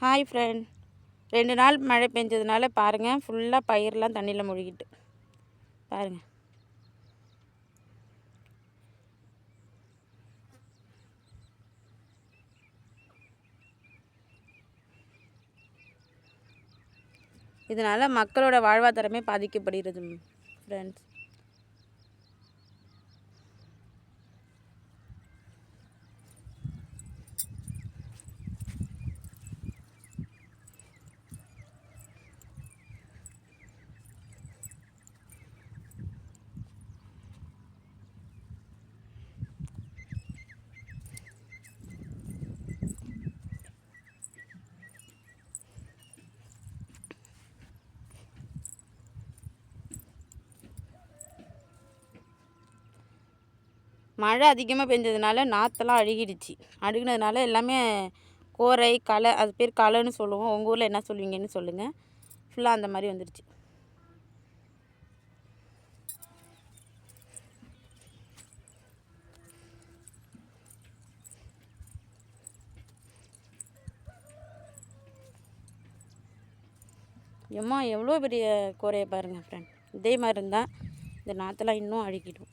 Hi friend ரெண்டு நாள் மழை பெஞ்சதுனால பாருங்கள் ஃபுல்லாக பயிரெலாம் தண்ணியில் முழுகிட்டு. பாருங்கள் இதனால் மக்களோட வாழ்வாதாரமே பாதிக்கப்படுகிறது ஃப்ரெண்ட்ஸ் மழை அதிகமாக பெஞ்சதுனால நாற்றெல்லாம் அழுகிடுச்சு. அழுகினதுனால எல்லாமே கோரை களை அது பேர் களைன்னு சொல்லுவோம். உங்கள் ஊரில் என்ன சொல்லுவீங்கன்னு சொல்லுங்கள் ஃபுல்லாக அந்த மாதிரி வந்துடுச்சு எம்மா எவ்வளோ பெரிய கோரையை பாருங்கள் ஃப்ரெண்ட் இதே மாதிரி இருந்தால் இந்த நாற்றெல்லாம் இன்னும் அழுகிடும்.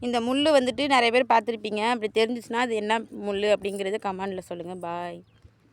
இந்த முள் வந்துட்டு நிறைய பேர் பார்த்துருப்பீங்க. அப்படி தெரிஞ்சிச்சுன்னா அது என்ன முள் அப்படிங்கிறத கமெண்டில் சொல்லுங்கள் பாய்